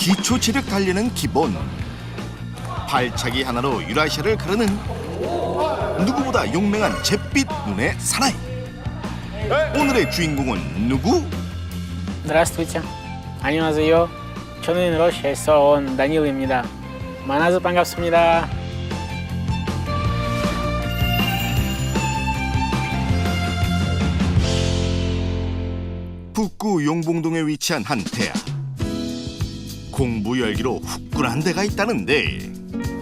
기초 체력 단련은 기본. 발차기 하나로 유라시아를 가르는 누구보다 용맹한 잿빛 눈의 사나이. 오늘의 주인공은 누구? Здравствуйте. 안녕하세요. 저는 러시아에서 온 다니엘입니다. 만나서 반갑습니다. 북구 용봉동에 위치한 한 대학. 공부 열기로 후끈한 데가 있다는데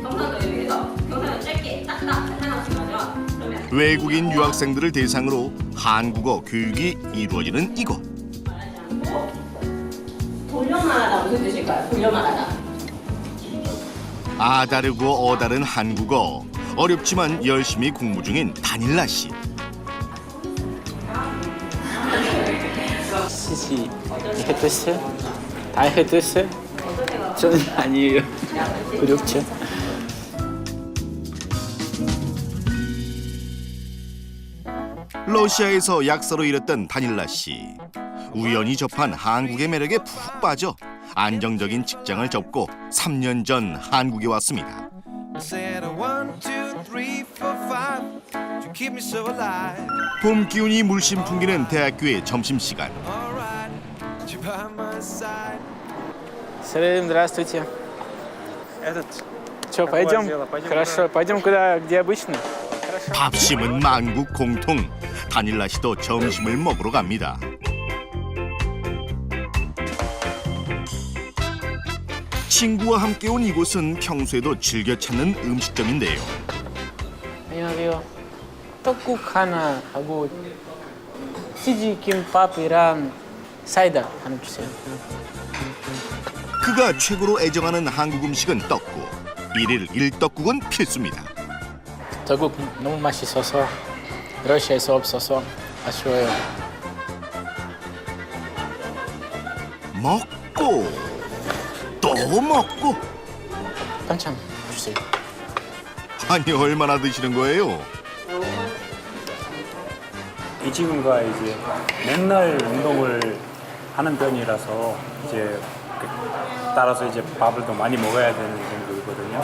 경사도 여기서 경사는 짧게 딱딱 하나씩 맞아. 그러면 외국인 유학생들을 대상으로 한국어 교육이 이루어지는 이곳. 말하지 않고 돌려말하다 무슨 뜻일까요? 돌려말하다. 아다르고 어다른 한국어 어렵지만 열심히 공부 중인 다닐라 씨. 시시 헤트스? 다 헤트스? 저는 아니에요. 어렵죠. 러시아에서 약사로 일했던 다닐라 씨. 우연히 접한 한국의 매력에 푹 빠져 안정적인 직장을 접고 3년 전 한국에 왔습니다. Said a one, two, three, four, five to keep me so alive. 봄 기운이 물씬 풍기는 대학교의 점심시간. Салим, здравствуйте. Этот Че, Какое пойдем? дело? Пойдем Хорошо, пойдем куда, где обычно? 밥심은 만국 공통. 다닐라 씨도 점심을 먹으러 갑니다. 친구와 함께 온 이곳은 평소에도 즐겨 찾는 음식점인데요. 안녕하세요. 떡국 하나 하고 치즈 김밥이랑 사이다 하나 주세요. 그가 최고로 애정하는 한국 음식은 떡국. 일일 일떡국은 필수입니다. 떡국 너무 맛있어서 러시아에서 없어서 아쉬워요. 먹고 또 먹고 반찬 주세요. 아니 얼마나 드시는 거예요? 이 친구가 이제 맨날 운동을 하는 편이라서 이제 그- 따라서 이제 밥을 더 많이 먹어야 되는 정도거든요.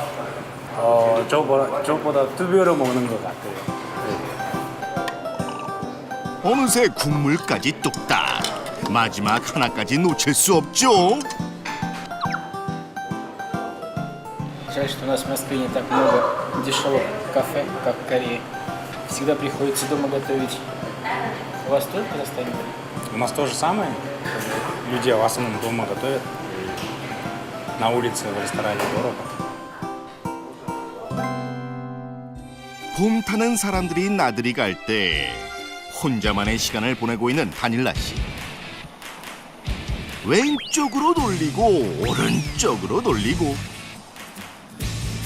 어, 저보다 저보다 두 배로 먹는 것 같아요. 네. 어느새 국물까지 뚝딱. 마지막 하나까지 놓칠 수 없죠. Жаль, что у нас в Москве не так много дешевых кафе, как в Корее. Всегда приходится дома готовить. У вас тоже в Казахстане? У нас то же самое. Люди в основном дома готовят. На улице, в ресторане дорого. 봄 타는 사람들이 나들이 갈 때 혼자만의 시간을 보내고 있는 다닐라 씨. 왼쪽으로 돌리고 오른쪽으로 돌리고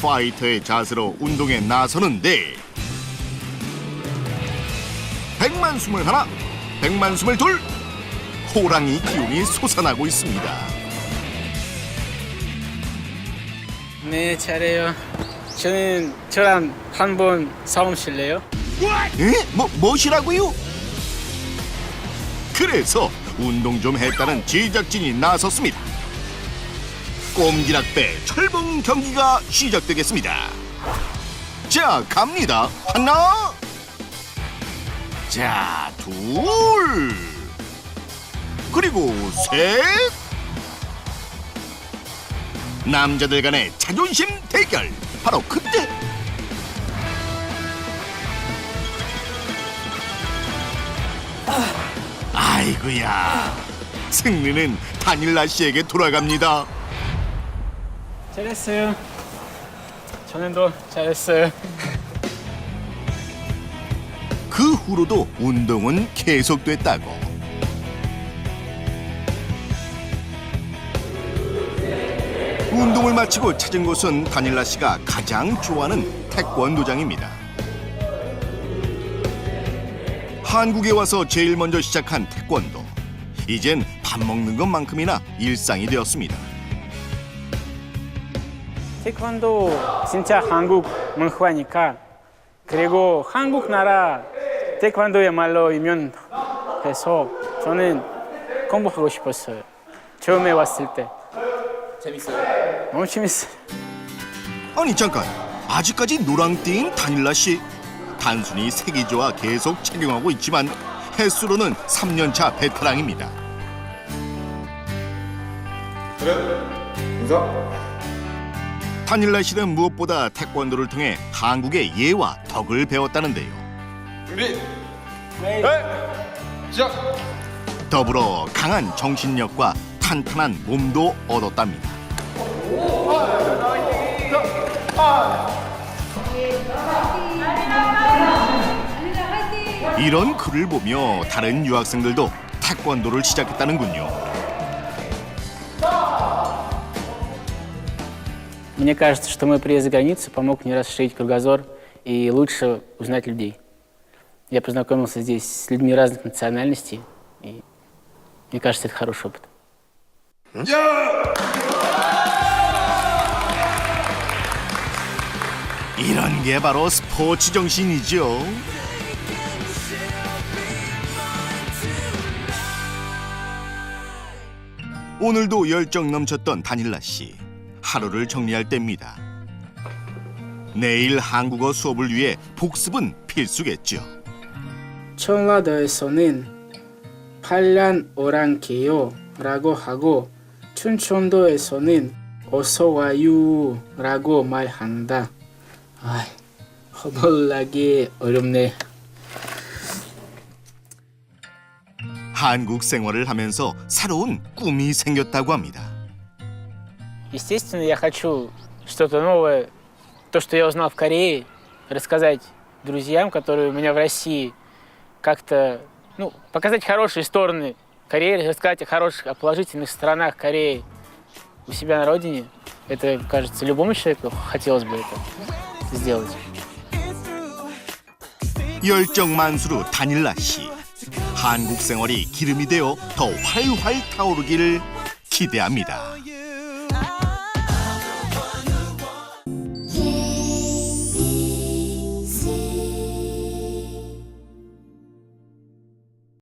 파이터의 자세로 운동에 나서는데 백만 숨을 하나, 백만 숨을 둘 호랑이 기운이 솟아나고 있습니다. 네, 잘해요. 저는 저랑 한번 싸움 실래요? 에? 뭐 뭐시라고요? 그래서 운동 좀 했다는 제작진이 나섰습니다. 꼼지락배 철봉 경기가 시작되겠습니다. 자, 갑니다. 하나. 자, 둘. 그리고 셋. 남자들 간의 자존심 대결. 바로 그때. 아이고야. 승리는 다닐라 씨에게 돌아갑니다. 잘했어요. 저는 더 잘했어요. 그 후로도 운동은 계속됐다고. 운동을 마치고 찾은 곳은 다닐라 씨가 가장 좋아하는 태권도장입니다. 한국에 와서 제일 먼저 시작한 태권도. 이젠 밥 먹는 것만큼이나 일상이 되었습니다. 태권도 진짜 한국 문화니까 그리고 한국 나라 태권도야말로 유명해서 저는 공부하고 싶었어요. 처음에 왔을 때. 재밌어요. 너무 재밌어요. 아니 잠깐 아직까지 노랑띠인 다닐라 씨 단순히 세기조와 계속 착용하고 있지만 횟수로는 3년차 베테랑입니다. 다닐라 씨는 무엇보다 태권도를 통해 한국의 예와 덕을 배웠다는데요. 더불어 강한 정신력과 탄탄한 몸도 얻었답니다. 이런 글을 보며 다른 유학생들도 태권도를 시작했다는군요. Мне кажется, что мой приезд за границу помог мне расширить кругозор и лучше узнать людей. Я познакомился здесь с людьми разных национальностей, и мне кажется, это хороший опыт. 이런 게 바로 스포츠 정신이죠. 오늘도 열정 넘쳤던 다닐라 씨. 하루를 정리할 때입니다. 내일 한국어 수업을 위해 복습은 필수겠죠. 전라도에서는 8년 오랑캐요 라고 하고 춘천도에서는 어서 와요 라고 말한다. 아이, 허벌나게 어렵네. 한국 생활을 하면서 새로운 꿈이 생겼다고 합니다. Естественно, я хочу что-то новое, то, что я узнал в Корее, рассказать друзьям, которые у меня в России, как-то, ну, показать хорошие стороны Кореи, рассказать о хороших, о положительных сторонах Кореи у себя на родине. Это, кажется, любому человеку хотелось бы это сделать. 열정 만수로 다닐라 씨. 한국 생활이 기름이 되어 더 활활 타오르기를 기대합니다.